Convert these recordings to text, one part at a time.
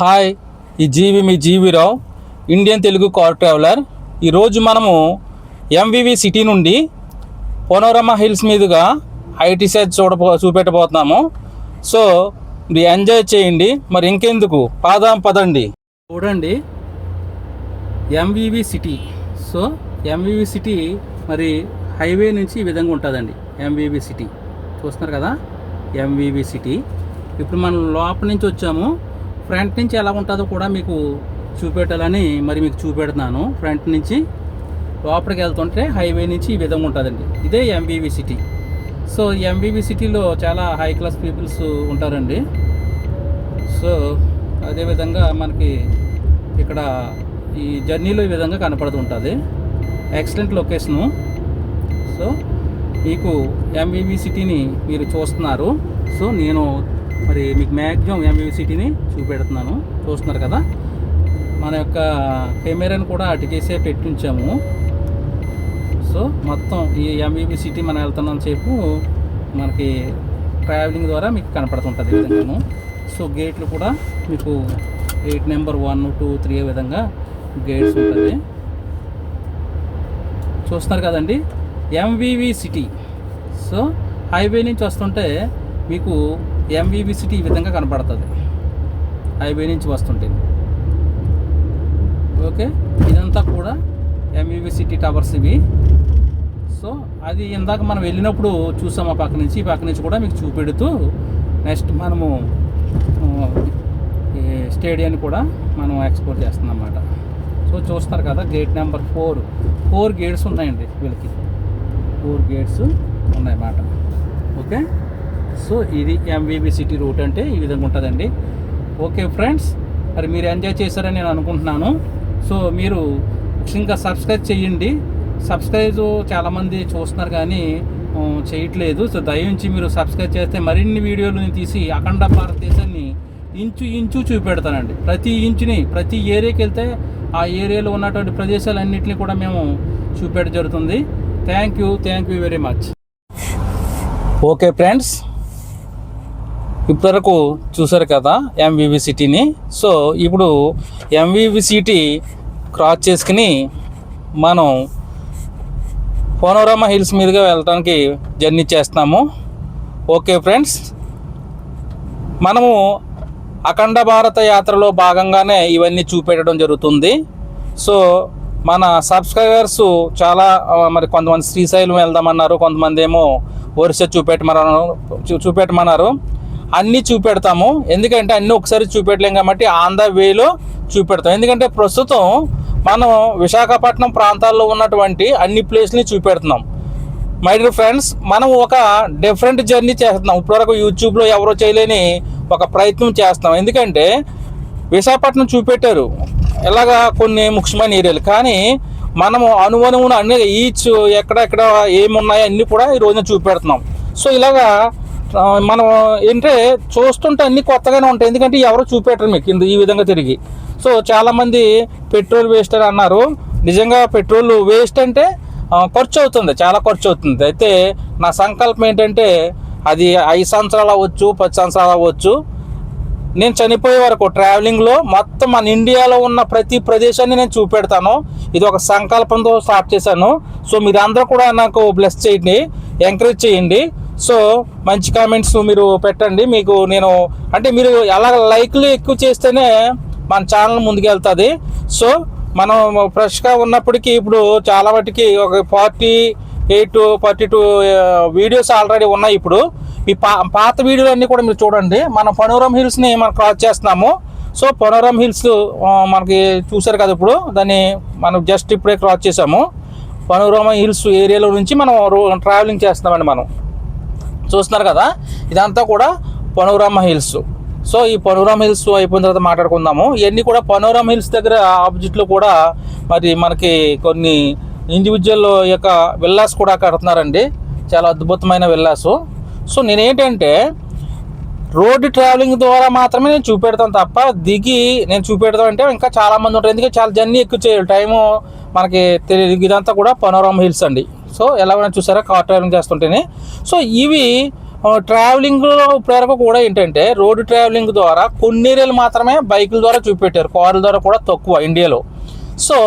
Hi ఈ జీవి మీ Jeevirao Indian Telugu car traveller. ఈరోజు మనము ఎంవివి సిటీ నుండి పోనోరమా హిల్స్ మీదుగా ఐటీ సెట్ చూడబో చూపెట్టబోతున్నాము. సో మీరు ఎంజాయ్ చేయండి మరి ఇంకెందుకు? పాదాం పదండి. చూడండి MVV city. So MVV city మరి హైవే నుంచి ఈ విధంగా ఉంటుందండి ఎంవివి సిటీ. చూస్తున్నారు కదా ఎంవివి సిటీ. ఇప్పుడు మనం లోపల నుంచి వచ్చాము. ఫ్రంట్ నుంచి ఎలా ఉంటుందో కూడా మీకు చూపెట్టాలని మరి మీకు చూపెడుతున్నాను. ఫ్రంట్ నుంచి లోపలికి వెళ్తుంటే హైవే నుంచి ఈ విధంగా ఉంటుందండి. ఇదే ఎంబీవి సిటీ సో ఎంబీవి సిటీలో చాలా హై క్లాస్ పీపుల్స్ ఉంటారండి. సో అదేవిధంగా మనకి ఇక్కడ ఈ జర్నీలో ఈ విధంగా కనపడుతుంటుంది. ఎక్సలెంట్ లొకేషను సో మీకు ఎంవివి సిటీని మీరు చూస్తున్నారు. సో నేను మరి మీకు మ్యాక్సిమం ఎంవివి సిటీని చూపెడుతున్నాను. చూస్తున్నారు కదా? మన యొక్క కెమెరాని కూడా అటుకేసే చేసే పెట్టించాము. సో మొత్తం ఈ ఎంవివి సిటీ మనం వెళ్తున్నాం సేపు మనకి ట్రావెలింగ్ ద్వారా మీకు కనపడుతుంటుంది విధంగాను. సో గేట్లు కూడా మీకు eight number one two three విధంగా గేట్స్ ఉంటుంది. చూస్తున్నారు కదండి? ఎంవివి సిటీ సో హైవే నుంచి వస్తుంటే మీకు ఎంవివి సిటీ ఈ విధంగా కనపడుతుంది. హైవే నుంచి వస్తుంటే ఓకే? ఇదంతా కూడా ఎంవివి సిటీ టవర్స్ ఇవి. సో అది ఇందాక మనం వెళ్ళినప్పుడు చూసాం ఆ పక్క నుంచి ఈ పక్క నుంచి కూడా మీకు చూపెడుతూ నెక్స్ట్ మనము ఈ స్టేడియాన్ని కూడా మనం ఎక్స్ప్లోర్ చేస్తున్నాం అన్నమాట సో చూస్తారు కదా gate number four. Four gates ఉన్నాయండి వీళ్ళకి. ఫోర్ గేట్స్ ఉన్నాయన్నమాట. ఓకే? సో ఇది ఎంబీబీ సిటీ రూట్ అంటే ఈ విధంగా ఉంటుందండి. ఓకే ఫ్రెండ్స్ మరి మీరు ఎంజాయ్ చేశారని నేను అనుకుంటున్నాను. సో మీరు ఇంకా సబ్స్క్రైబ్ చేయండి. సబ్స్క్రైబ్ చాలామంది చూస్తున్నారు కానీ చేయట్లేదు. సో దయించి మీరు సబ్స్క్రైబ్ చేస్తే మరిన్ని వీడియోలు నేను తీసి అఖండ భారతదేశాన్ని ఇంచు ఇంచు చూపెడతానండి. ప్రతి ఇంచుని ప్రతి ఏరియాకి వెళ్తే ఆ ఏరియాలో ఉన్నటువంటి ప్రదేశాలన్నింటినీ కూడా మేము చూపెట్టడం జరుగుతుంది. Thank you thank you very much okay friends ఇప్పటివరకు చూసారు కదా ఎంవివి సిటీని సో ఇప్పుడు ఎంవివి సిటీ క్రాస్ చేసుకుని మనం పోనోరామా హిల్స్ మీదుగా వెళ్ళడానికి జర్నీ చేస్తున్నాము. ఓకే ఫ్రెండ్స్ మనము అఖండ భారత యాత్రలో భాగంగానే ఇవన్నీ చూపెట్టడం జరుగుతుంది. సో మన సబ్స్క్రైబర్స్ చాలా మరి కొంతమంది శ్రీశైలం వెళ్దామన్నారు కొంతమంది ఏమో ఒరిస్సా చూపెట్టమన్నారు చూపెట్టమన్నారు. అన్నీ చూపెడతాము. ఎందుకంటే అన్నీ ఒకసారి చూపెట్టలేం కాబట్టి ఆన్ ద వేలో చూపెడతాం. ఎందుకంటే ప్రస్తుతం మనం విశాఖపట్నం ప్రాంతాల్లో ఉన్నటువంటి అన్ని ప్లేస్ని చూపెడుతున్నాం. మై డియర్ ఫ్రెండ్స్ మనం ఒక డిఫరెంట్ జర్నీ చేస్తున్నాం. ఇప్పటివరకు యూట్యూబ్లో ఎవరో చేయలేని ఒక ప్రయత్నం చేస్తున్నాం. ఎందుకంటే విశాఖపట్నం చూపెట్టారు. ఇలాగా కొన్ని ముఖ్యమైన ఏరియాలు. కానీ మనము అనువనువున అన్ని ఈచ్ ఎక్కడెక్కడ ఏమున్నాయో అన్నీ కూడా ఈ రోజున చూపెడుతున్నాం. సో ఇలాగా మనం ఏంటంటే చూస్తుంటే అన్ని కొత్తగానే ఉంటాయి. ఎందుకంటే ఎవరు చూపెట్టరు మీకు కింద ఈ విధంగా తిరిగి. సో చాలామంది పెట్రోల్ వేస్ట్ అని అన్నారు. నిజంగా పెట్రోల్ వేస్ట్ అంటే ఖర్చు అవుతుంది. చాలా ఖర్చు అవుతుంది. అయితే నా సంకల్పం ఏంటంటే అది ఐదు సంవత్సరాలు అవ్వచ్చు పది సంవత్సరాలు అవ్వచ్చు. నేను చనిపోయే వరకు ట్రావెలింగ్లో మొత్తం మన ఇండియాలో ఉన్న ప్రతి ప్రదేశాన్ని నేను చూపెడతాను. ఇది ఒక సంకల్పంతో స్టార్ట్ చేశాను. సో మీరందరూ కూడా నాకు బ్లెస్ చేయండి ఎంకరేజ్ చేయండి. సో మంచి కామెంట్స్ మీరు పెట్టండి. మీకు నేను అంటే మీరు ఎలా లైక్లు ఎక్కువ చేస్తేనే మన ఛానల్ ముందుకు వెళ్తుంది సో మనం ఫ్రెష్గా ఉన్నప్పటికీ ఇప్పుడు చాలా వాటికి ఒక forty eight forty two videos already ఉన్నాయి ఇప్పుడు. ఈ పా పాత వీడియోలు అన్నీ కూడా మీరు చూడండి. మన పనోరమ్ హిల్స్ని మనం క్రాస్ చేస్తున్నాము. సో పనోరమ్ హిల్స్ మనకి చూసారు కదా ఇప్పుడు. దాన్ని మనం జస్ట్ ఇప్పుడే క్రాస్ చేసాము పనోరమ హిల్స్ ఏరియాలో నుంచి మనం రో- ట్రావెలింగ్ చేస్తున్నామండి మనం. చూస్తున్నారు కదా ఇదంతా కూడా పనోరామ హిల్స్ సో ఈ పనోరామ్ హిల్స్ అయిపోయిన తర్వాత మాట్లాడుకుందాము. ఇవన్నీ కూడా పనోరామ హిల్స్ దగ్గర ఆపోజిట్లో కూడా మరి మనకి కొన్ని ఇండివిజువల్ యొక్క విల్లాస్ కూడా కడుతున్నారండి చాలా అద్భుతమైన విల్లాసు సో నేనేంటంటే రోడ్డు ట్రావెలింగ్ ద్వారా మాత్రమే నేను చూపెడతాను తప్ప దిగి నేను చూపెడతాం అంటే ఇంకా చాలా మంది ఉంటారు. ఎందుకంటే చాలా జర్నీ ఎక్కువ చేయాలి. టైము మనకి తెలియదు ఇదంతా కూడా పనోరామ్ హిల్స్ అండి. సో ఎలాగైనా చూసారా కార్ ట్రావెలింగ్ చేస్తుంటేనే. సో ఇవి ట్రావెలింగ్లో ఇప్పటివరకు కూడా ఏంటంటే రోడ్డు ట్రావెలింగ్ ద్వారా కొన్ని ఏరియాలు మాత్రమే బైకుల ద్వారా చూపెట్టారు కార్ల ద్వారా కూడా తక్కువ ఇండియాలో సో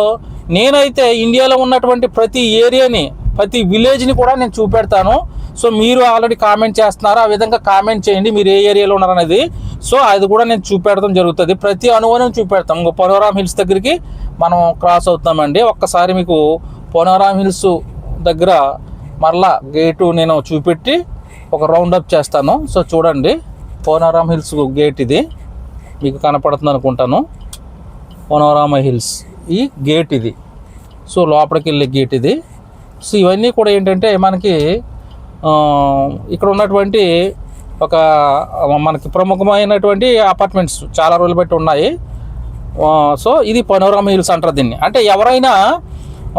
నేనైతే ఇండియాలో ఉన్నటువంటి ప్రతి ఏరియాని ప్రతి విలేజ్ని కూడా నేను చూపెడతాను. సో మీరు ఆల్రెడీ కామెంట్ చేస్తున్నారు ఆ విధంగా కామెంట్ చేయండి మీరు ఏ ఏరియాలో ఉన్నారనేది. సో అది కూడా నేను చూపెడతాం జరుగుతుంది. ప్రతి అనుభవం చూపెడతాం. ఇంకో పొనవరామ్ హిల్స్ దగ్గరికి మనం క్రాస్ అవుతామండి ఒక్కసారి మీకు పొనవరామ్ హిల్స్ దగ్గర మరలా గేటు నేను చూపెట్టి ఒక రౌండ్ అప్ చేస్తాను. సో చూడండి పోనారామ్ హిల్స్ గేట్ ఇది. మీకు కనపడుతుంది అనుకుంటాను. పోనోరామ హిల్స్ ఈ గేట్ ఇది. సో లోపలికి వెళ్ళే గేట్ ఇది. సో ఇవన్నీ కూడా ఏంటంటే మనకి ఇక్కడ ఉన్నటువంటి ఒక మనకి ప్రముఖమైనటువంటి అపార్ట్మెంట్స్ చాలా రోజులు బట్టి ఉన్నాయి. సో ఇది పనోరామ హిల్స్ అంటారు దీన్ని. అంటే ఎవరైనా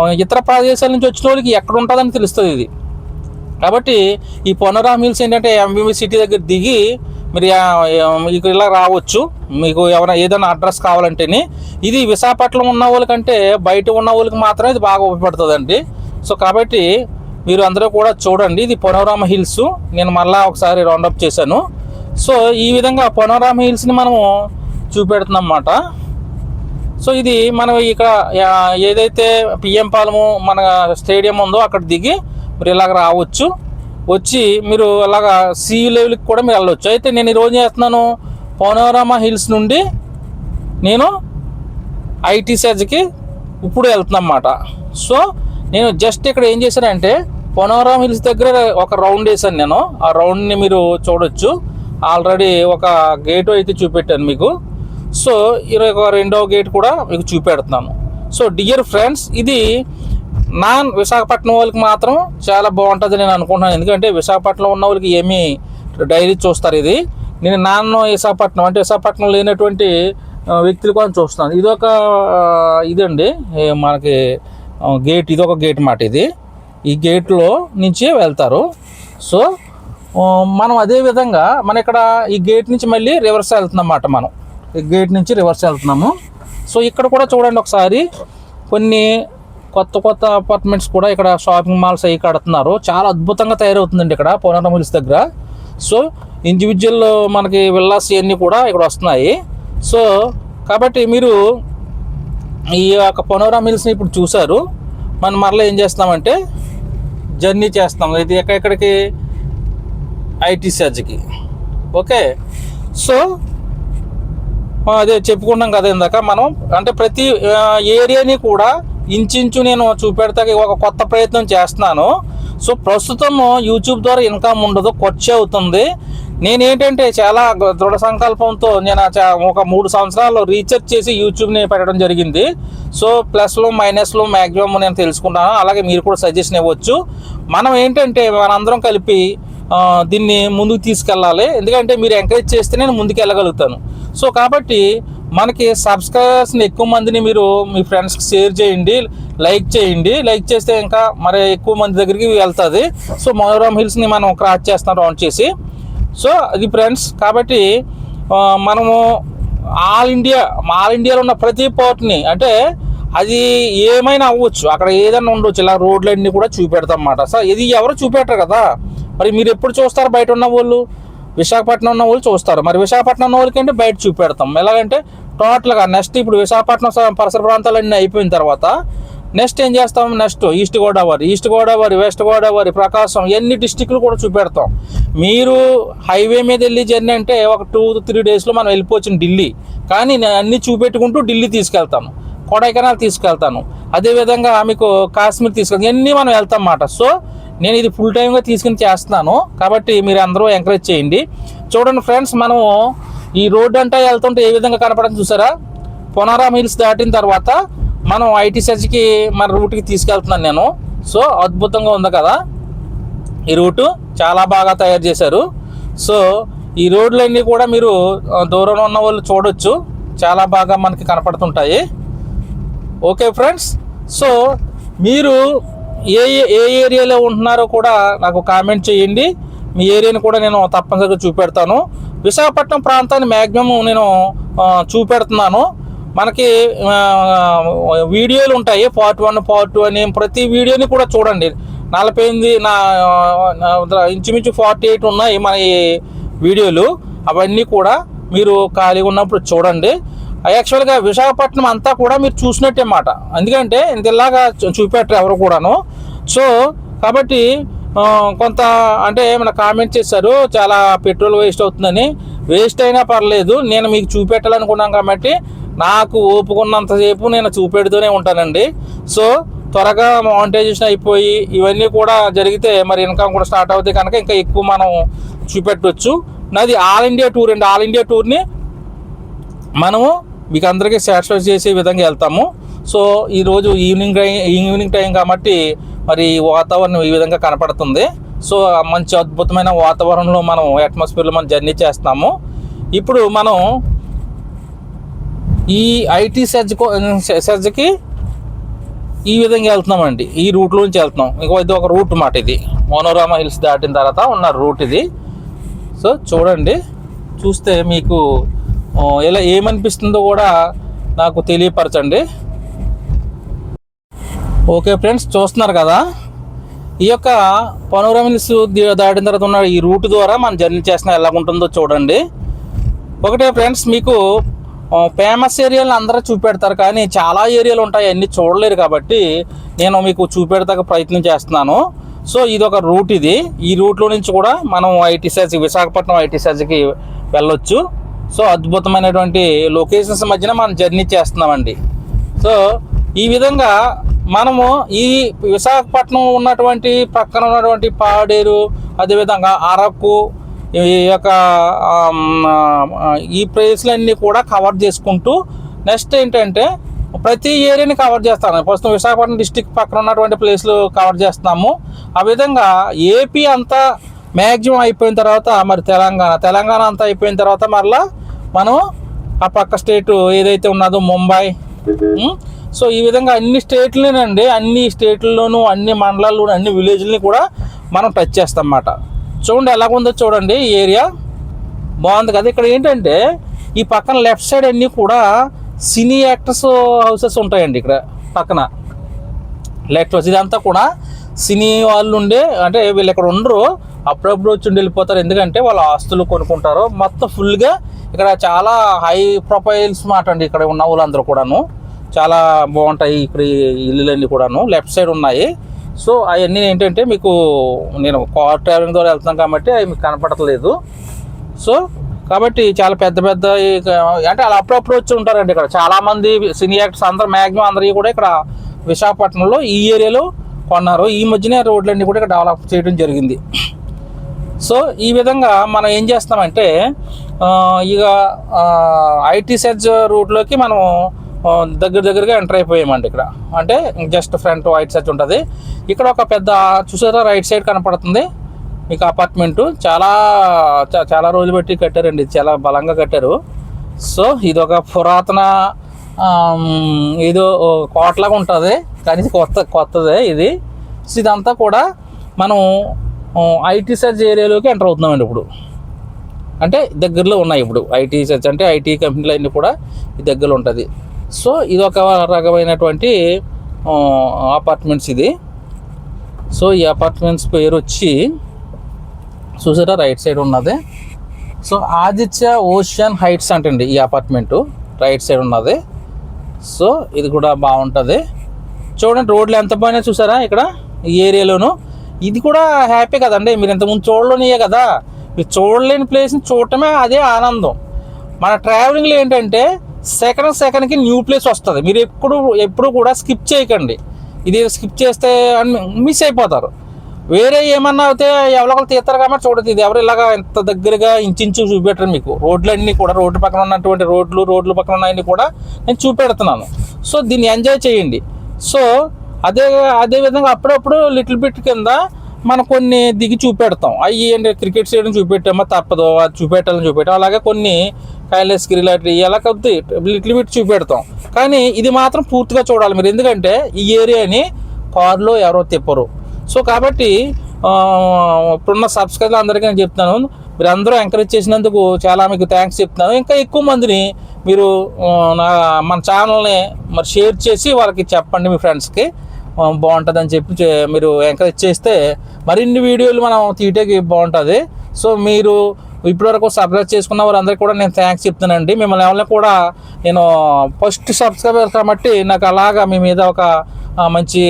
ఇతర ప్రదేశాల నుంచి వచ్చిన వాళ్ళకి ఎక్కడ ఉంటుందని తెలుస్తుంది ఇది. కాబట్టి ఈ పొనరామ్ హిల్స్ ఏంటంటే ఎంబీబీ సిటీ దగ్గర దిగి మీరు ఆ- మీకు ఇలా రావచ్చు. మీకు ఎవరైనా ఏదైనా అడ్రస్ కావాలంటేనే. ఇది విశాఖపట్నం ఉన్న వాళ్ళకంటే బయట ఉన్న వాళ్ళకి మాత్రమే ఇది బాగా ఉపయోగపడుతుందండి. సో కాబట్టి మీరు అందరూ కూడా చూడండి. ఇది పొనోరామ హిల్స్ నేను మళ్ళీ ఒకసారి రౌండప్ చేశాను. సో ఈ విధంగా పొనోరామ హిల్స్ని మనము చూపెడుతున్నాం అన్నమాట. సో ఇది మనం ఇక్కడ ఏదైతే పిఎం పాలము మన స్టేడియం ఉందో అక్కడ దిగి మీరు ఇలాగ రావచ్చు. వచ్చి మీరు అలాగా సీ లెవెల్కి కూడా మీరు వెళ్ళవచ్చు అయితే నేను ఈరోజు చేస్తున్నాను పౌనోరామా హిల్స్ నుండి నేను ఐటీ సెజ్కి ఇప్పుడు వెళ్తున్నా అన్నమాట సో నేను జస్ట్ ఇక్కడ ఏం చేశానంటే పొనోరామ్ హిల్స్ దగ్గర ఒక రౌండ్ వేసాను నేను. ఆ రౌండ్ని మీరు చూడొచ్చు. ఆల్రెడీ ఒక గేట్ అయితే చూపెట్టాను మీకు. సో ఇరవై ఒక రెండవ గేట్ కూడా మీకు చూపెడుతున్నాను. సో డియర్ ఫ్రెండ్స్ ఇది నాన్ విశాఖపట్నం వాళ్ళకి మాత్రం చాలా బాగుంటుంది నేను అనుకుంటున్నాను. ఎందుకంటే విశాఖపట్నం ఉన్న వాళ్ళకి ఏమీ డైరీ చూస్తారు ఇది. నేను నాన్న విశాఖపట్నం అంటే విశాఖపట్నం లేనటువంటి వ్యక్తులు కూడా కోసం చూస్తున్నాను. ఇది ఒక ఇదండి. మనకి గేట్ ఇది ఒక గేట్ మాట ఇది. ఈ గేట్లో నుంచి వెళ్తారు. సో మనం అదే విధంగా మన ఇక్కడ ఈ గేట్ నుంచి మళ్ళీ రివర్స్ వెళ్తుందన్నమాట మనం. గేట్ నుంచి రివర్స్ వెళ్తున్నాము. సో ఇక్కడ కూడా చూడండి ఒకసారి. కొన్ని కొత్త కొత్త అపార్ట్మెంట్స్ కూడా ఇక్కడ షాపింగ్ మాల్స్ అవి కడుతున్నారు. చాలా అద్భుతంగా తయారవుతుందండి ఇక్కడ పోనారం మిల్స్ దగ్గర. సో ఇండివిజువల్ మనకి విల్లాస్ ఇవన్నీ కూడా ఇక్కడ వస్తున్నాయి. సో కాబట్టి మీరు ఈ యొక్క పొనోరా మిల్స్ని ఇప్పుడు చూశారు. మనం మరలా ఏం చేస్తామంటే జర్నీ చేస్తాం ఇది ఎక్కడెక్కడికి ఐటీ సర్జ్కి ఓకే సో అదే చెప్పుకున్నాం కదా ఇందాక మనం. అంటే ప్రతి ఏరియాని కూడా ఇంచుమించు నేను చూపెడతాకి ఒక కొత్త ప్రయత్నం చేస్తున్నాను. సో ప్రస్తుతం యూట్యూబ్ ద్వారా ఇన్కమ్ ఉండదు ఖర్చు అవుతుంది. నేనేంటంటే చాలా దృఢ సంకల్పంతో నేను చా- ఒక మూడు సంవత్సరాలు రీసెర్చ్ చేసి యూట్యూబ్ని పెట్టడం జరిగింది. సో ప్లస్లో మైనస్లో మ్యాక్సిమం నేను తెలుసుకున్నాను. అలాగే మీరు కూడా సజెషన్ ఇవ్వచ్చు. మనం ఏంటంటే మనందరం కలిపి దీన్ని ముందుకు తీసుకెళ్ళాలి. ఎందుకంటే మీరు ఎంకరేజ్ చేస్తే నేను ముందుకు వెళ్ళగలుగుతాను. సో కాబట్టి మనకి సబ్స్క్రైబర్స్ని ఎక్కువ మందిని మీరు మీ ఫ్రెండ్స్కి షేర్ చేయండి లైక్ చేయండి. లైక్ చేస్తే ఇంకా మరి ఎక్కువ మంది దగ్గరికి వెళ్తుంది. సో మనోరామ్ హిల్స్ని మనం క్రాస్ చేస్తాం రౌండ్ చేసి. సో అది ఫ్రెండ్స్ కాబట్టి మనము ఆల్ ఇండియా ఆల్ ఇండియాలో ఉన్న ప్రతి పోర్ట్ని అంటే అది ఏమైనా అవ్వచ్చు. అక్కడ ఏదైనా ఉండొచ్చు. ఇలా రోడ్లన్నీ కూడా చూపెడతాం అన్నమాట. సో ఇది ఎవరు చూపెట్టరు కదా. మరి మీరు ఎప్పుడు చూస్తారు బయట ఉన్న వాళ్ళు? విశాఖపట్నం ఉన్న వాళ్ళు చూస్తారు. మరి విశాఖపట్నం ఉన్న వాళ్ళకి అంటే బయట చూపెడతాం. ఎలాగంటే టోటల్గా నెక్స్ట్ ఇప్పుడు విశాఖపట్నం స- పరిసర ప్రాంతాలన్నీ అయిపోయిన తర్వాత నెక్స్ట్ ఏం చేస్తాం? Next east Godavari east Godavari west Godavari Prakasam ఎన్ని డిస్టిక్లు కూడా చూపెడతాం. మీరు హైవే మీద వెళ్ళి జర్నీ అంటే ఒక టూ త్రీ డేస్లో మనం వెళ్ళిపోవచ్చు ఢిల్లీ. కానీ నేను అన్నీ చూపెట్టుకుంటూ ఢిల్లీ తీసుకెళ్తాను కొడైకెనాల్ తీసుకెళ్తాను. అదేవిధంగా మీకు కాశ్మీర్ తీసుకెళ్తాను ఇవన్నీ మనం వెళ్తాం అన్నమాట. సో నేను ఇది ఫుల్ టైమ్గా తీసుకుని చేస్తున్నాను. కాబట్టి మీరు అందరూ ఎంకరేజ్ చేయండి. చూడండి ఫ్రెండ్స్ మనము ఈ రోడ్డు అంతా వెళ్తుంటే ఏ విధంగా కనపడడం చూసారా? పొనారామ్ హిల్స్ దాటిన తర్వాత మనం ఐటీ సెర్చ్కి మన రూట్కి తీసుకెళ్తున్నాను నేను. సో అద్భుతంగా ఉంది కదా? ఈ రూటు చాలా బాగా తయారు చేశారు. సో ఈ రోడ్లన్నీ కూడా మీరు దూరంలో ఉన్న వాళ్ళు చూడొచ్చు. చాలా బాగా మనకి కనపడుతుంటాయి. Okay friends? సో మీరు ఏ ఏ- ఏరియాలో ఉంటున్నారో కూడా నాకు కామెంట్ చేయండి. మీ ఏరియాని కూడా నేను తప్పనిసరిగా చూపెడతాను. విశాఖపట్నం ప్రాంతాన్ని మ్యాక్సిమం నేను చూపెడుతున్నాను. మనకి వీడియోలు ఉంటాయి. పార్ట్ వన్ పార్ట్ టూ అని ప్రతి వీడియోని కూడా చూడండి. నలభై ఎనిమిది నా నా ఇంచుమించు ఫార్టీ ఎయిట్ ఉన్నాయి మన ఈ వీడియోలు. అవన్నీ కూడా మీరు ఖాళీగా ఉన్నప్పుడు చూడండి. యాక్చువల్గా విశాఖపట్నం అంతా కూడా మీరు చూసినట్టే మాట. ఎందుకంటే ఇంతలాగా ఇలాగా చూపెట్టరు ఎవరు కూడాను. సో కాబట్టి కొంత అంటే మన కామెంట్ చేశారు చాలా పెట్రోల్ వేస్ట్ అవుతుందని. వేస్ట్ అయినా పర్లేదు నేను మీకు చూపెట్టాలనుకున్నాను కాబట్టి నాకు ఓపుకున్నంతసేపు నేను చూపెడుతూనే ఉంటానండి. సో త్వరగా మానిటైజేషన్ అయిపోయి ఇవన్నీ కూడా జరిగితే మరి ఇన్కమ్ కూడా స్టార్ట్ అవుతాయి కనుక ఇంకా ఎక్కువ మనం చూపెట్టవచ్చు నాది ఆల్ ఇండియా టూర్ అండి. ఆల్ ఇండియా టూర్ని మనము మీకు అందరికీ సాటిస్ఫై చేసే విధంగా వెళ్తాము. సో ఈరోజు ఈవినింగ్ టైం ఈవినింగ్ టైం కాబట్టి మరి వాతావరణం ఈ విధంగా కనపడుతుంది. సో మంచి అద్భుతమైన వాతావరణంలో మనం అట్మాస్ఫియర్లో మనం జర్నీ చేస్తాము. ఇప్పుడు మనం ఈ ఐటీ సెర్జ్ సెర్జ్కి ఈ విధంగా వెళ్తున్నామండి. ఈ రూట్లోంచి వెళ్తున్నాం. ఇంకో ఇది ఒక రూట్ మాట ఇది. మోనోరామా హిల్స్ దాటిన తర్వాత ఉన్న రూట్ ఇది. సో చూడండి. చూస్తే మీకు ఎలా ఏమనిపిస్తుందో కూడా నాకు తెలియపరచండి. ఓకే ఫ్రెండ్స్ చూస్తున్నారు కదా? ఈ యొక్క పనోరమిల్స్ దాటిన తర్వాత ఉన్న ఈ రూట్ ద్వారా మనం జర్నీ చేసిన ఎలా ఉంటుందో చూడండి. ఒకటే ఫ్రెండ్స్ మీకు ఫేమస్ ఏరియాలు అందరూ చూపెడతారు కానీ చాలా ఏరియాలు ఉంటాయి అన్నీ చూడలేరు కాబట్టి నేను మీకు చూపెడతాక ప్రయత్నం చేస్తున్నాను. సో ఇది ఒక రూట్ ఇది. ఈ రూట్లో నుంచి కూడా మనం ఐటీ సర్జ్ విశాఖపట్నం ఐటీ సర్జ్కి వెళ్ళొచ్చు. సో అద్భుతమైనటువంటి లొకేషన్స్ మధ్యన మనం జర్నీ చేస్తున్నామండి. సో ఈ విధంగా మనము ఈ విశాఖపట్నం ఉన్నటువంటి పక్కన ఉన్నటువంటి పాడేరు అదేవిధంగా అరకు ఈ యొక్క ఈ ప్లేస్లన్నీ కూడా కవర్ చేసుకుంటూ నెక్స్ట్ ఏంటంటే ప్రతి ఏరియాని కవర్ చేస్తాను. ప్రస్తుతం విశాఖపట్నం డిస్టిక్ పక్కన ఉన్నటువంటి ప్లేస్లు కవర్ చేస్తున్నాము. ఆ విధంగా ఏపీ అంతా మ్యాక్సిమం అయిపోయిన తర్వాత మరి తెలంగాణ తెలంగాణ అంతా అయిపోయిన తర్వాత మరలా మనం ఆ పక్క స్టేట్ ఏదైతే ఉన్నదో ముంబై సో ఈ విధంగా అన్ని స్టేట్లనండి అన్ని స్టేట్లలోనూ అన్ని మండలాల్లోనూ అన్ని విలేజ్లని కూడా మనం టచ్ చేస్తాం అన్నమాట చూడండి ఎలాగుందో చూడండి ఈ ఏరియా. బాగుంది కదా. ఇక్కడ ఏంటంటే ఈ పక్కన లెఫ్ట్ సైడ్ అన్నీ కూడా సినీ యాక్టర్స్ హౌసెస్ ఉంటాయండి ఇక్కడ పక్కన. లెఫ్ట్ వచ్చి ఇదంతా కూడా సినీ వాళ్ళు ఉండే అంటే వీళ్ళు ఇక్కడ ఉండరు. అప్పుడప్పుడు వచ్చి ఉండి వెళ్ళిపోతారు ఎందుకంటే వాళ్ళ ఆస్తులు కొనుక్కుంటారు. మొత్తం ఫుల్గా ఇక్కడ చాలా హై ప్రొఫైల్స్ మాట అండి ఇక్కడ ఉన్న వాళ్ళందరూ కూడాను. చాలా బాగుంటాయి ఇక్కడ ఈ ఇల్లులన్నీ కూడాను. లెఫ్ట్ సైడ్ ఉన్నాయి. సో అవన్నీ ఏంటంటే మీకు నేను కార్ ట్రావెలింగ్ ద్వారా వెళ్తున్నాను కాబట్టి అవి మీకు కనపడట్లేదు. సో కాబట్టి చాలా పెద్ద పెద్ద అంటే అలా అప్పుడప్పుడు వచ్చి ఉంటారండి ఇక్కడ. చాలామంది సినీ యాక్టర్స్ అందరూ మ్యాక్సిమం అందరికీ కూడా ఇక్కడ విశాఖపట్నంలో ఈ ఏరియాలో కొన్నారు. ఈ మధ్యనే రోడ్లన్నీ కూడా ఇక్కడ డెవలప్ చేయడం జరిగింది. సో ఈ విధంగా మనం ఏం చేస్తామంటే ఇక ఐటీ సెర్చ్ రూట్లోకి మనం దగ్గర దగ్గరగా ఎంటర్ అయిపోయామండి ఇక్కడ. అంటే జస్ట్ ఫ్రంట్ వైట్ సెర్చ్ ఉంటుంది. ఇక్కడ ఒక పెద్ద చూసారా రైట్ సైడ్ కనపడుతుంది. మీకు అపార్ట్మెంటు చాలా చాలా రోజులు పెట్టి కట్టారండి. చాలా బలంగా కట్టారు. సో ఇది ఒక పురాతన ఏదో కోటలాగా ఉంటుంది. కానీ కొత్త కొత్తదే ఇది. సో ఇదంతా కూడా మనం ఐటీ సర్చ్ ఏరియాలోకి ఎంటర్ అవుతున్నామండి ఇప్పుడు. అంటే దగ్గరలో ఉన్నాయి ఇప్పుడు. ఐటీ సర్చ్ అంటే ఐటీ కంపెనీలు అన్నీ కూడా ఈ దగ్గరలో ఉంటుంది. సో ఇది ఒక రకమైనటువంటి అపార్ట్మెంట్స్ ఇది. సో ఈ అపార్ట్మెంట్స్ పేరు వచ్చి చూసారా? రైట్ సైడ్ ఉన్నది. సో ఆదిత్య ఓషియన్ హైట్స్ అంటండి ఈ అపార్ట్మెంటు రైట్ సైడ్ ఉన్నది. సో ఇది కూడా బాగుంటుంది. చూడండి రోడ్లు ఎంత బాగా చూసారా? ఇక్కడ ఈ ఏరియాలోను ఇది కూడా హ్యాపీ కదండి. మీరు ఇంతకుముందు చూడలేనియే కదా. మీరు చూడలేని ప్లేస్ని చూడటమే అదే ఆనందం. మన ట్రావెలింగ్లో ఏంటంటే సెకండ్ సెకండ్కి న్యూ ప్లేస్ వస్తుంది. మీరు ఎప్పుడు ఎప్పుడు కూడా స్కిప్ చేయకండి. ఇది స్కిప్ చేస్తే మిస్ అయిపోతారు. వేరే ఏమన్నా అయితే ఎవరొకరు తీస్తారు కాబట్టి చూడదు ఇది ఎవరు ఇలాగా ఎంత దగ్గరగా ఇంచు చూపెట్టరు మీకు. రోడ్లన్నీ కూడా రోడ్డు పక్కన ఉన్నటువంటి రోడ్లు రోడ్లు పక్కన ఉన్నాయన్నీ కూడా నేను చూపెడుతున్నాను. సో దీన్ని ఎంజాయ్ చేయండి. సో అదే అదే విధంగా అప్పుడప్పుడు లిటిల్ బిట్ కింద మనం కొన్ని దిగి చూపెడతాం. అవి ఏంటి క్రికెట్ స్టేడియం చూపెట్టామా తప్పదు అది చూపెట్టాలని చూపెట్టాం. అలాగే కొన్ని కైలాసగిరి లాంటి ఎలా కొద్ది లిటిల్ బిట్ చూపెడతాం. కానీ ఇది మాత్రం పూర్తిగా చూడాలి మీరు. ఎందుకంటే ఈ ఏరియాని కారులో ఎవరో తిప్పరు. సో కాబట్టి ఇప్పుడున్న సబ్స్క్రైబర్లు అందరికీ నేను చెప్తున్నాను. మీరు అందరూ ఎంకరేజ్ చేసినందుకు చాలా మీకు థ్యాంక్స్ చెప్తున్నాను. ఇంకా ఎక్కువ మందిని మీరు నా మన ఛానల్ని మరి షేర్ చేసి వాళ్ళకి చెప్పండి మీ ఫ్రెండ్స్కి బాగుంటుందని చెప్పి మీరు ఎంకరేజ్ చేస్తే మరిన్ని వీడియోలు మనం తీయటానికి బాగుంటుంది. సో మీరు ఇప్పటివరకు సబ్స్క్రైబ్ చేసుకున్న వారందరికీ కూడా నేను థ్యాంక్స్ చెప్తానండి మిమ్మల్ని ఎవరిని కూడా నేను ఫస్ట్ సబ్స్క్రైబర్ కాబట్టి నాకు అలాగా మీ మీద ఒక మంచి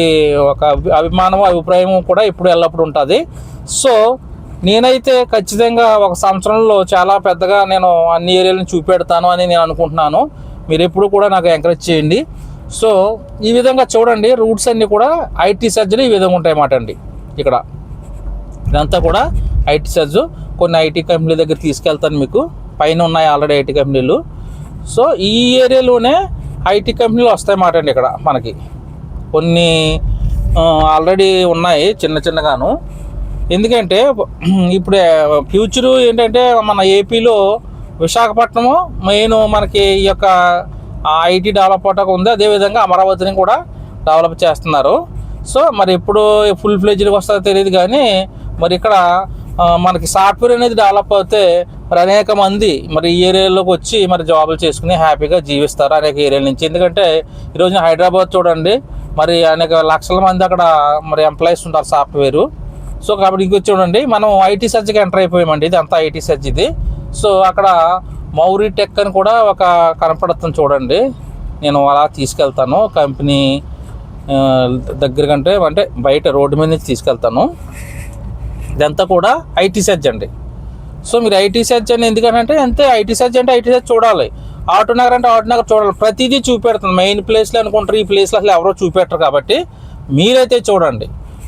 ఒక అభిమానం అభిప్రాయం కూడా ఇప్పుడు ఎల్లప్పుడు ఉంటుంది. సో నేనైతే ఖచ్చితంగా ఒక సంవత్సరంలో చాలా పెద్దగా నేను అన్ని ఏరియాలను చూపెడతాను అని నేను అనుకుంటున్నాను. మీరు ఎప్పుడు కూడా నాకు ఎంకరేజ్ చేయండి. సో ఈ విధంగా చూడండి రూట్స్ అన్నీ కూడా ఐటీ సర్జరీ ఈ విధంగా ఉంటాయన్నమాట అండి. ఇక్కడ ఇదంతా కూడా ఐటీ సర్జు. కొన్ని ఐటీ కంపెనీల దగ్గర తీసుకెళ్తాను మీకు. పైన ఉన్నాయి ఆల్రెడీ ఐటీ కంపెనీలు. సో ఈ ఏరియాలోనే ఐటీ కంపెనీలు వస్తాయన్నమాట అండి ఇక్కడ మనకి. కొన్ని ఆల్రెడీ ఉన్నాయి చిన్న చిన్నగాను. ఎందుకంటే ఇప్పుడు ఫ్యూచరు ఏంటంటే మన ఏపీలో విశాఖపట్నము మెయిన్ మనకి ఈ యొక్క ఐటీ డెవలప్ అవటం ఉంది. అదేవిధంగా అమరావతిని కూడా డెవలప్ చేస్తున్నారు. సో మరి ఎప్పుడు ఫుల్ ఫ్లెజ్డ్కి వస్తుందో తెలియదు కానీ మరి ఇక్కడ మనకి సాఫ్ట్వేర్ అనేది డెవలప్ అవుతే మరి అనేక మంది మరి ఈ ఏరియాలోకి వచ్చి మరి జాబులు చేసుకుని హ్యాపీగా జీవిస్తారు అనేక ఏరియాల నుంచి. ఎందుకంటే ఈరోజు హైదరాబాద్ చూడండి మరి అనేక లక్షల మంది అక్కడ మరి ఎంప్లాయీస్ ఉంటారు సాఫ్ట్వేరు. సో కాబట్టి ఇంకొచ్చి చూడండి మనం ఐటీ సర్జ్కి ఎంటర్ అయిపోయామండి. ఇది అంతా ఐటీ సర్జ్ ఇది. సో అక్కడ మౌరీ టెక్ అని కూడా ఒక కనపడుతుంది చూడండి. నేను అలా తీసుకెళ్తాను. కంపెనీ దగ్గర కంటే అంటే బయట రోడ్డు మీద నుంచి తీసుకెళ్తాను. ఇదంతా కూడా ఐటీ సెర్చ్ అండి. సో మీరు ఐటీ సెర్చ్ అని ఎందుకంటే అంతే ఐటీ సెర్చ్ అంటే ఐటీ సెర్చ్ చూడాలి. ఆటో నగర్ అంటే ఆటో నగర్ చూడాలి. ప్రతిదీ చూపెడుతుంది. మెయిన్ ప్లేస్లో అనుకుంటారు. ఈ ప్లేస్లో అసలు ఎవరో చూపెట్టరు కాబట్టి మీరైతే చూడండి.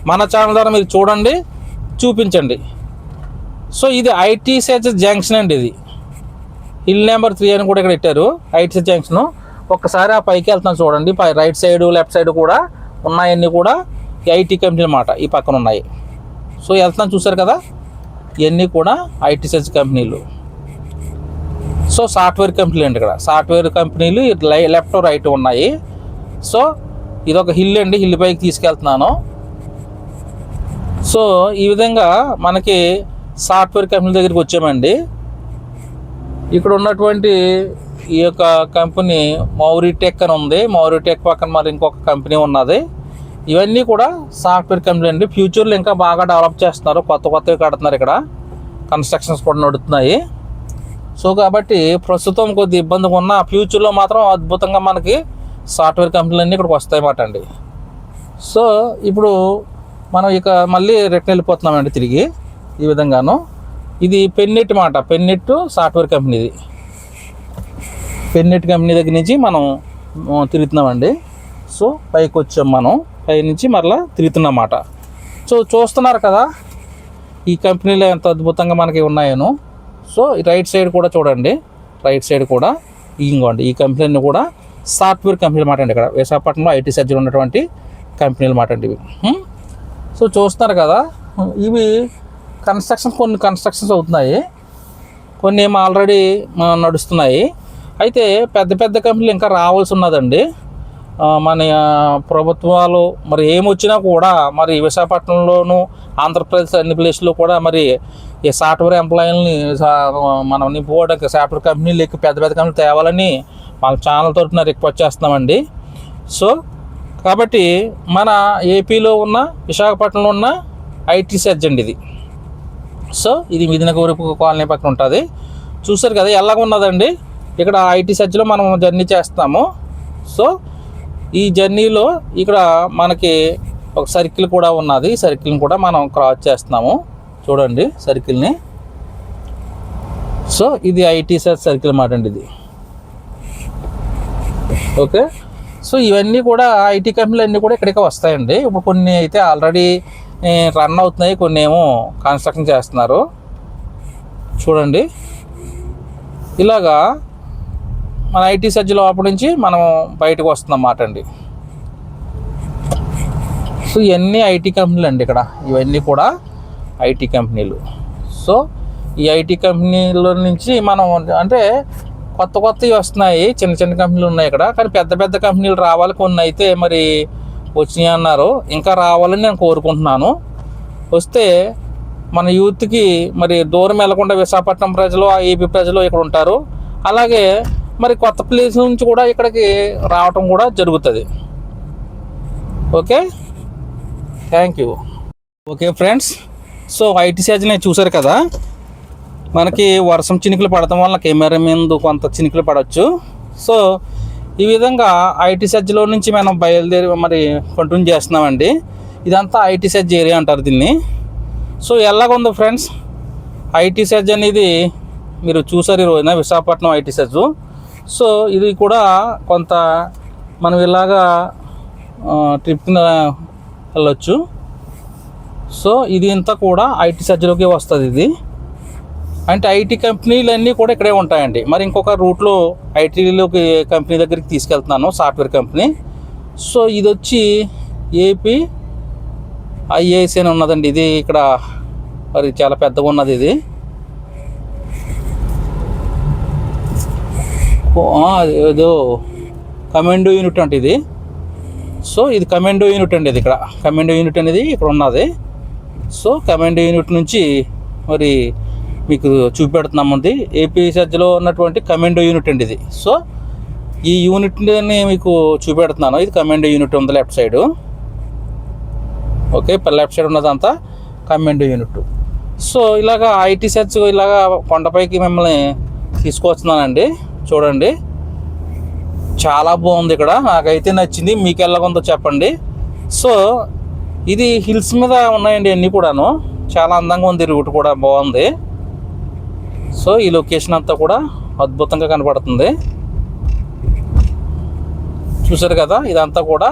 మన ఛానల్ ద్వారా మీరు చూడండి చూపించండి. సో ఇది ఐటీ సెర్చ్ జంక్షన్ అండి ఇది. హిల్ నెంబర్ త్రీ అని కూడా ఇక్కడ పెట్టారు ఐటీ జంక్షన్ ఒక్కసారి ఆ పైకి వెళ్తాం చూడండి. రైట్ సైడ్ లెఫ్ట్ సైడ్ కూడా ఉన్నాయన్నీ కూడా ఐటీ కంపెనీలు అన్నమాట ఈ పక్కన ఉన్నాయి. సో వెళ్తున్నాం చూసారు కదా? ఇవన్నీ కూడా ఐటీ కంపెనీలు. సో సాఫ్ట్వేర్ కంపెనీలు అండి ఇక్కడ. సాఫ్ట్వేర్ కంపెనీలు లెఫ్ట్ రైట్ ఉన్నాయి. సో ఇది ఒక హిల్ అండి. హిల్ పైకి తీసుకెళ్తున్నాను. సో ఈ విధంగా మనకి సాఫ్ట్వేర్ కంపెనీ దగ్గరికి వచ్చామండి. ఇక్కడ ఉన్నటువంటి ఈ యొక్క కంపెనీ మౌరిటెక్ అని ఉంది. మౌరిటెక్ పక్కన మరి ఇంకొక కంపెనీ ఉన్నది. ఇవన్నీ కూడా సాఫ్ట్వేర్ కంపెనీ అండి. ఫ్యూచర్లో ఇంకా బాగా డెవలప్ చేస్తున్నారు. కొత్త కొత్తవి కడుతున్నారు ఇక్కడ. కన్స్ట్రక్షన్స్ కూడా నడుస్తున్నాయి సో కాబట్టి ప్రస్తుతం కొద్ది ఇబ్బందిగా ఉన్న ఫ్యూచర్లో మాత్రం అద్భుతంగా మనకి సాఫ్ట్వేర్ కంపెనీలు అన్నీ ఇక్కడికి వస్తాయన్నమాట అండి. సో ఇప్పుడు మనం ఇక మళ్ళీ రిటర్న్ వెళ్ళిపోతున్నామండి తిరిగి ఈ విధంగాను. ఇది పెన్నెట్ మాట. పెన్నెట్ సాఫ్ట్వేర్ కంపెనీది. పెన్నెట్ కంపెనీ దగ్గర నుంచి మనం తిరుగుతున్నామండి. సో పైకి వచ్చాం మనం. పై నుంచి మరలా తిరుగుతున్నమాట. సో చూస్తున్నారు కదా ఈ కంపెనీలో ఎంత అద్భుతంగా మనకి ఉన్నాయను. సో ఈ రైట్ సైడ్ కూడా చూడండి. రైట్ సైడ్ కూడా ఇంకోండి. ఈ కంపెనీని కూడా సాఫ్ట్వేర్ కంపెనీలు మాట అండి ఇక్కడ. విశాఖపట్నంలో ఐటీ సర్జరీ ఉన్నటువంటి కంపెనీలు మాట అండి ఇవి. సో చూస్తున్నారు కదా ఇవి కన్స్ట్రక్షన్ కొన్ని కన్స్ట్రక్షన్స్ అవుతున్నాయి. కొన్ని ఏమో ఆల్రెడీ నడుస్తున్నాయి. అయితే పెద్ద పెద్ద కంపెనీలు ఇంకా రావాల్సి ఉన్నదండి. మన ప్రభుత్వాలు మరి ఏమొచ్చినా కూడా మరి విశాఖపట్నంలోను ఆంధ్రప్రదేశ్ అన్ని ప్లేస్లో కూడా మరి ఈ సాఫ్ట్వేర్ ఎంప్లాయీలని మనం నింపుకోవడానికి సాఫ్ట్వేర్ కంపెనీలు ఎక్కువ పెద్ద పెద్ద కంపెనీలు తేవాలని మన ఛానల్ తరఫున రిక్వెస్ట్ చేస్తున్నామండి. సో కాబట్టి మన ఏపీలో ఉన్న విశాఖపట్నంలో ఉన్న ఐటీ సెర్జ్ అండి ఇది. సో ఇది మిదినగూరపు కాలనీ పక్కన ఉంటుంది. చూసారు కదా ఎలాగ ఉన్నదండి? ఇక్కడ ఐటీ సెర్చ్లో మనం జర్నీ చేస్తాము. సో ఈ జర్నీలో ఇక్కడ మనకి ఒక సర్కిల్ కూడా ఉన్నది. సర్కిల్ని కూడా మనం క్రాస్ చేస్తున్నాము. చూడండి సర్కిల్ని. సో ఇది ఐటీ సెర్చ్ సర్కిల్ మాట అండి ఇది. ఓకే? సో ఇవన్నీ కూడా ఐటీ కంపెనీలు అన్నీ కూడా ఇక్కడికి వస్తాయండి. ఇప్పుడు కొన్ని అయితే ఆల్రెడీ రన్ అవుతున్నాయి కొన్ని ఏమో కన్స్ట్రక్షన్ చేస్తున్నారు. చూడండి. ఇలాగా మన ఐటీ సర్జ్ లోపల నుంచి మనం బయటకు వస్తున్నాం మాట అండి. సో ఇవన్నీ ఐటీ కంపెనీలు అండి ఇక్కడ. ఇవన్నీ కూడా ఐటీ కంపెనీలు. సో ఈ ఐటీ కంపెనీల నుంచి మనం అంటే కొత్త కొత్తవి వస్తున్నాయి చిన్న చిన్న కంపెనీలు ఉన్నాయి ఇక్కడ. కానీ పెద్ద పెద్ద కంపెనీలు రావాలి కొన్ని అయితే మరి వచ్చినాయి అన్నారు. ఇంకా రావాలని నేను కోరుకుంటున్నాను. వస్తే మన యూత్కి మరి దూరం వెళ్ళకుండా విశాఖపట్నం ప్రజలు ఆ ఏపీ ప్రజలు ఇక్కడ ఉంటారు. అలాగే మరి కొత్త ప్లేస్ నుంచి కూడా ఇక్కడికి రావటం కూడా జరుగుతుంది. Okay? Thank you. Okay friends so IT SEZ చూసారు కదా? మనకి వర్షం చినుకులు పడటం వల్ల కెమెరా మీద కొంత చినుకులు పడవచ్చు సో ఈ విధంగా ఐటీ సజ్జలో నుంచి మనం బయలుదేరి మరి కంటిన్యూ చేస్తున్నామండి. ఇదంతా ఐటీ సజ్జ ఏరియా అంటారు దీన్ని. సో ఎలాగుందో ఫ్రెండ్స్? ఐటీ సజ్జ అనేది మీరు చూసారు ఈ రోజున విశాఖపట్నం ఐటీ సజ్జు. సో ఇది కూడా కొంత మనం ఇలాగా ట్రిప్ వెళ్ళొచ్చు. సో ఇది ఇంతా కూడా ఐటీ సజ్జలోకి వస్తుంది ఇది. అంటే ఐటీ కంపెనీలు అన్నీ కూడా ఇక్కడే ఉంటాయండి. మరి ఇంకొక రూట్లో ఐటీలోకి కంపెనీ దగ్గరికి తీసుకెళ్తున్నాను సాఫ్ట్వేర్ కంపెనీ. సో ఇది వచ్చి ఏపీ ఐఏఎస్ అని ఉన్నదండి. ఇది ఇక్కడ మరి చాలా పెద్దగా ఉన్నది ఇది. ఏదో కమాండో యూనిట్ అంటే ఇది. సో ఇది కమాండో యూనిట్ అండి ఇది ఇక్కడ. కమాండో యూనిట్ అనేది ఇక్కడ ఉన్నది. సో కమాండో యూనిట్ నుంచి మరి మీకు చూపెడుతున్నాం ఉంది ఏపీ సజ్జలో ఉన్నటువంటి కమాండో యూనిట్ అండి ఇది. సో ఈ యూనిట్ని మీకు చూపెడుతున్నాను. ఇది కమాండో యూనిట్ ఉంది left side okay left side ఉన్నదంతా కమాండో యూనిట్ సో ఇలాగా ఐటీ సెర్చ్ ఇలాగా కొండపైకి మిమ్మల్ని తీసుకొస్తున్నానండి చూడండి. చాలా బాగుంది ఇక్కడ. నాకైతే నచ్చింది. మీకు ఎలాగుందో చెప్పండి. సో ఇది హిల్స్ మీద ఉన్నాయండి అన్నీ కూడాను. చాలా అందంగా ఉంది. రూట్ కూడా బాగుంది. సో ఈ లొకేషన్ అంతా కూడా అద్భుతంగా కనబడుతుంది చూసారు కదా ఇదంతా కూడా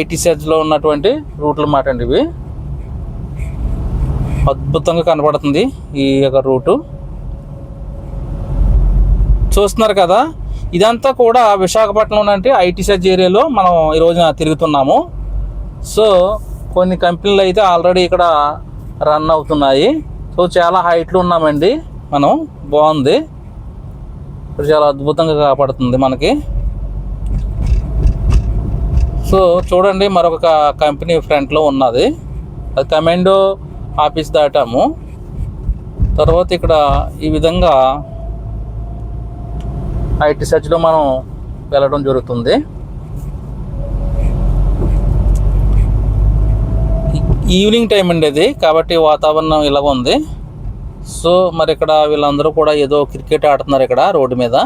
ఐటీ సెజ్లో ఉన్నటువంటి రూట్లు మాట అండి ఇవి. అద్భుతంగా కనబడుతుంది ఈ యొక్క రూటు. చూస్తున్నారు కదా ఇదంతా కూడా విశాఖపట్నం అంటే ఐటీ సెజ్ ఏరియాలో మనం ఈ రోజున తిరుగుతున్నాము. సో కొన్ని కంపెనీలు అయితే ఆల్రెడీ ఇక్కడ రన్ అవుతున్నాయి. సో చాలా హైట్లు ఉన్నామండి. మనం బాగుంది. ఇక్కడ చాలా అద్భుతంగా కాపాడుతుంది మనకి. సో చూడండి మరొక కంపెనీ ఫ్రంట్లో ఉన్నది. అది కమాండో ఆఫీస్ దాటాము. తర్వాత ఇక్కడ ఈ విధంగా ఐటీ సెర్చ్లో మనం వెళ్ళడం జరుగుతుంది. ఈవినింగ్ టైం అండి ఇది కాబట్టి వాతావరణం ఇలాగ ఉంది సో మరి ఇక్కడ వీళ్ళందరూ కూడా ఏదో క్రికెట్ ఆడుతున్నారు ఇక్కడ రోడ్డు మీద.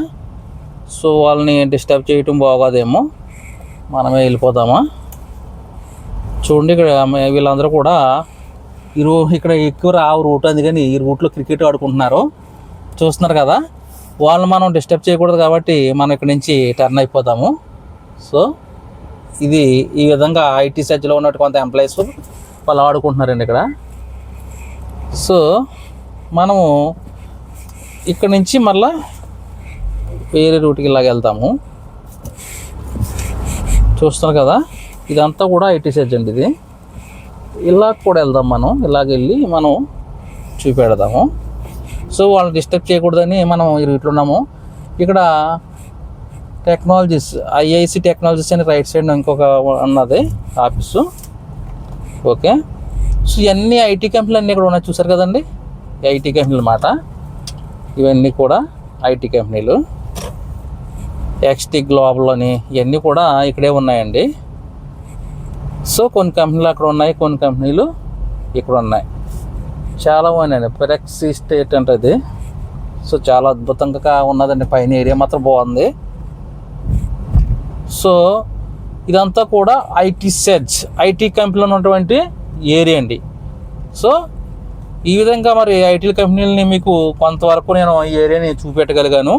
సో వాళ్ళని డిస్టర్బ్ చేయటం బాగోదేమో. మనమే వెళ్ళిపోదామా? చూడండి ఇక్కడ వీళ్ళందరూ కూడా ఈ రూ ఇక్కడ ఎక్కువ రావు రూట్ అందుకని ఈ రూట్లో క్రికెట్ ఆడుకుంటున్నారు. చూస్తున్నారు కదా? వాళ్ళని మనం డిస్టర్బ్ చేయకూడదు కాబట్టి మనం ఇక్కడ నుంచి టర్న్ అయిపోతాము సో ఇది ఈ విధంగా ఐటీ సెజ్లో ఉన్నట్టు కొంత ఎంప్లాయీస్ వాళ్ళు ఆడుకుంటున్నారండి ఇక్కడ. సో మనము ఇక్కడ నుంచి మళ్ళా వేరే రూట్కి ఇలాగ వెళ్తాము. చూస్తున్నారు కదా? ఇదంతా కూడా ఐటీ సెజ్ అండి ఇది. ఇలా కూడా వెళ్దాం మనం. ఇలాగ వెళ్ళి మనం చూపెడదాము. సో వాళ్ళని డిస్టర్బ్ చేయకూడదని మనం ఈ రూట్లో ఉన్నాము. ఇక్కడ టెక్నాలజీస్ ఐఐసి టెక్నాలజీస్ అని రైట్ సైడ్ ఇంకొక ఉన్నది ఆఫీసు. ఓకే? సో ఇవన్నీ ఐటీ కంపెనీలు అన్నీ ఇక్కడ ఉన్నాయి. చూసారు కదండి? ఐటీ కంపెనీలు మాట ఇవన్నీ కూడా ఐటీ కంపెనీలు. ఎక్స్టీ గ్లోబల్ అని ఇవన్నీ కూడా ఇక్కడే ఉన్నాయండి. సో కొన్ని కంపెనీలు అక్కడ ఉన్నాయి కొన్ని కంపెనీలు ఇక్కడ ఉన్నాయి. చాలా బాగున్నాయండి. పెరెక్సీ స్టేట్ అంటే అది. సో చాలా అద్భుతంగా ఉన్నదండి. పైన ఏరియా మాత్రం బాగుంది. సో ఇదంతా కూడా ఐటీ సెజ్ ఐటీ కంపెనీలో ఉన్నటువంటి ఏరియా అండి. సో ఈ విధంగా మరి ఐటీ కంపెనీలని మీకు కొంతవరకు నేను ఈ ఏరియాని చూపెట్టగలిగాను.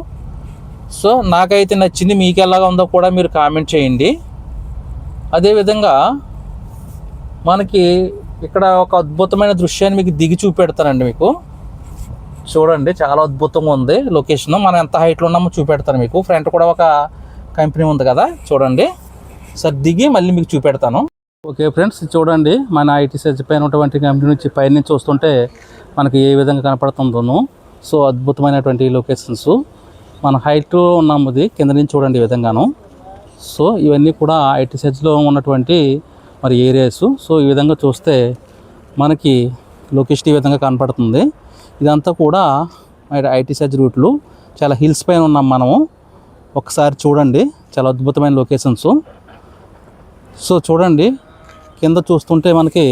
సో నాకైతే నచ్చింది మీకు ఎలాగా ఉందో కూడా మీరు కామెంట్ చేయండి. అదేవిధంగా మనకి ఇక్కడ ఒక అద్భుతమైన దృశ్యాన్ని మీకు దిగి చూపెడతానండి మీకు. చూడండి చాలా అద్భుతంగా ఉంది లొకేషన్. మనం ఎంత హైట్లో ఉన్నామో చూపెడతాను మీకు. ఫ్రంట్ కూడా ఒక కంపెనీ ఉంది కదా చూడండి. సార్ దిగి మళ్ళీ మీకు చూపెడతాను. ఓకే ఫ్రెండ్స్ చూడండి మన ఐటీ సెజ్ పైన ఉన్నటువంటి కంపెనీ నుంచి పైన నుంచి చూస్తుంటే మనకి ఏ విధంగా కనపడుతుందోనో. సో అద్భుతమైనటువంటి లొకేషన్స్. మన హైట్లో ఉన్నాము ఇది కింద నుంచి చూడండి ఈ విధంగాను. సో ఇవన్నీ కూడా ఐటీ సెజ్లో ఉన్నటువంటి మరి ఏరియాస్. సో ఈ విధంగా చూస్తే మనకి లొకేషన్ ఈ విధంగా కనపడుతుంది. ఇదంతా కూడా ఐటీ సెజ్ రూట్లు. చాలా హిల్స్ పైన ఉన్నాం మనము. ఒకసారి చూడండి చాలా అద్భుతమైన లొకేషన్స్. సో చూడండి కింద చూస్తుంటే మనకి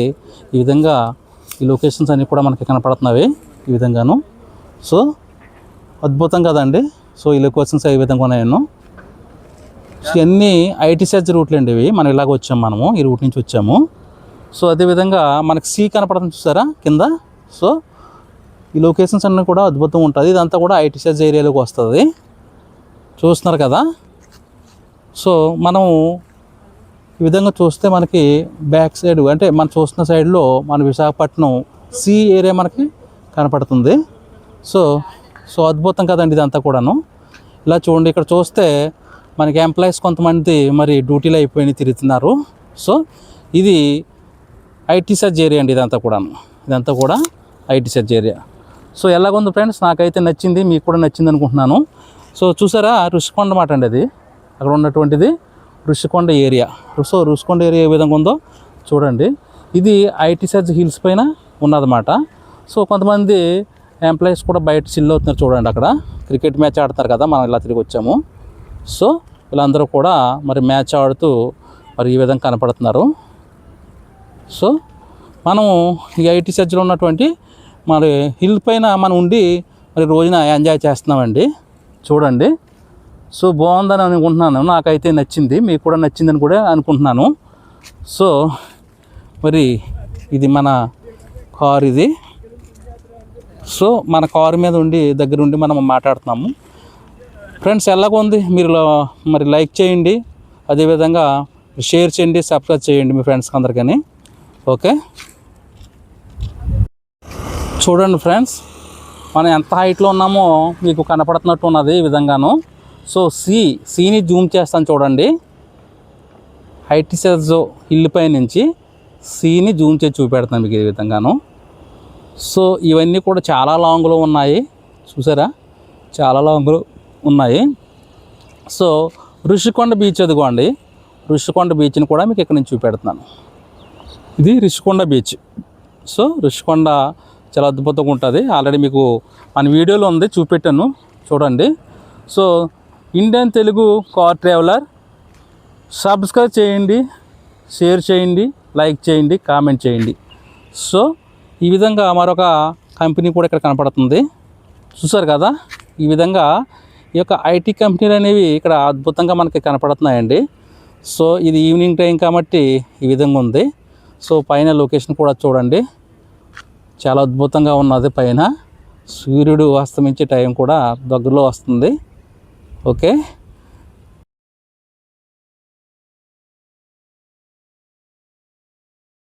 ఈ విధంగా ఈ లొకేషన్స్ అన్నీ కూడా మనకి కనపడుతున్నవి ఈ విధంగాను. సో అద్భుతం కదండి. సో ఈ లొకేషన్స్ ఏ విధంగా ఉన్నాయను సో ఇవన్నీ ఐటీ రూట్లు అండి ఇవి. మనం ఇలాగ వచ్చాము మనము ఈ రూట్ నుంచి వచ్చాము. సో అదేవిధంగా మనకి సీ కనపడుతుంది చూసారా కింద. సో ఈ లొకేషన్స్ అన్నీ కూడా అద్భుతం ఉంటుంది ఇదంతా కూడా ఐటీ ఏరియాలోకి వస్తుంది. చూస్తున్నారు కదా. సో మనం ఈ విధంగా చూస్తే మనకి బ్యాక్ సైడ్ అంటే మనం చూస్తున్న సైడ్లో మన విశాఖపట్నం సి ఏరియా మనకి కనపడుతుంది. సో సో అద్భుతం కదండి ఇదంతా కూడాను. ఇలా చూడండి ఇక్కడ చూస్తే మనకి ఎంప్లాయీస్ కొంతమంది మరి డ్యూటీలో అయిపోయి తిరుగుతున్నారు. సో ఇది ఐటీ సర్జ్ ఏరియా అండి ఇదంతా కూడాను. ఇదంతా కూడా ఐటీ సర్జ్ ఏరియా. సో ఎలాగుంది ఫ్రెండ్స్? నాకైతే నచ్చింది మీకు కూడా నచ్చింది అనుకుంటున్నాను. సో చూసారా రుషికొండ మాట అండి అది. అక్కడ ఉన్నటువంటిది. Rushikonda area. So Rushikonda area ఏ విధంగా ఉందో చూడండి. ఇది ఐటీ సర్జ్ హిల్స్ పైన ఉన్నదన్నమాట. సో కొంతమంది ఎంప్లాయీస్ కూడా బయట చిల్ అవుతున్నారు చూడండి అక్కడ. క్రికెట్ మ్యాచ్ ఆడతారు కదా మనం ఇలా తిరిగి వచ్చాము. సో వీళ్ళందరూ కూడా మరి మ్యాచ్ ఆడుతూ మరి ఈ విధంగా కనపడుతున్నారు. సో మనము ఈ ఐటీ సర్జ్లో ఉన్నటువంటి మరి హిల్ పైన మనం ఉండి మరి రోజున ఎంజాయ్ చేస్తున్నామండి. చూడండి. సో బాగుందని అనుకుంటున్నాను. నాకైతే నచ్చింది. మీకు కూడా నచ్చిందని కూడా అనుకుంటున్నాను. సో మరి ఇది మన కార్ ఇది. సో మన కారు మీద ఉండి దగ్గర ఉండి మనం మాట్లాడుతున్నాము. ఫ్రెండ్స్ ఎలాగుంది మీరు మరి లైక్ చేయండి. అదేవిధంగా షేర్ చేయండి సబ్స్క్రైబ్ చేయండి మీ ఫ్రెండ్స్కి అందరికని. ఓకే? చూడండి ఫ్రెండ్స్ మనం ఎంత హైట్లో ఉన్నామో మీకు కనపడుతున్నట్టు ఉన్నది ఈ విధంగాను. సో సి సీని జూమ్ చేస్తాను చూడండి. హైట్ సెజ్ హిల్ పై నుంచి సీని జూమ్ చేసి చూపెడతాను మీకు ఈ విధంగాను. సో ఇవన్నీ కూడా చాలా లాంగ్లో ఉన్నాయి. చూసారా? చాలా లాంగ్లో ఉన్నాయి. సో ఋషికొండ బీచ్ అదిగోండి. ఋషికొండ బీచ్ని కూడా మీకు ఇక్కడ నుంచి చూపెడుతున్నాను ఇది ఋషికొండ బీచ్ సో ఋషికొండ చాలా అద్భుతంగా ఉంటుంది. ఆల్రెడీ మీకు మన వీడియోలో ఉంది చూపెట్టాను. చూడండి. So Indian Telugu car traveller subscribe చేయండి షేర్ చేయండి లైక్ చేయండి కామెంట్ చేయండి. సో ఈ విధంగా మరొక కంపెనీ కూడా ఇక్కడ కనపడుతుంది. చూసారు కదా? ఈ విధంగా ఈ యొక్క ఐటీ కంపెనీలు అనేవి ఇక్కడ అద్భుతంగా మనకి కనపడుతున్నాయండి. సో ఇది ఈవినింగ్ టైం కాబట్టి ఈ విధంగా ఉంది. సో పైన లొకేషన్ కూడా చూడండి. చాలా అద్భుతంగా ఉన్నది పైన. సూర్యుడు అస్తమించే టైం కూడా దగ్గరలో వస్తుంది. ఓకే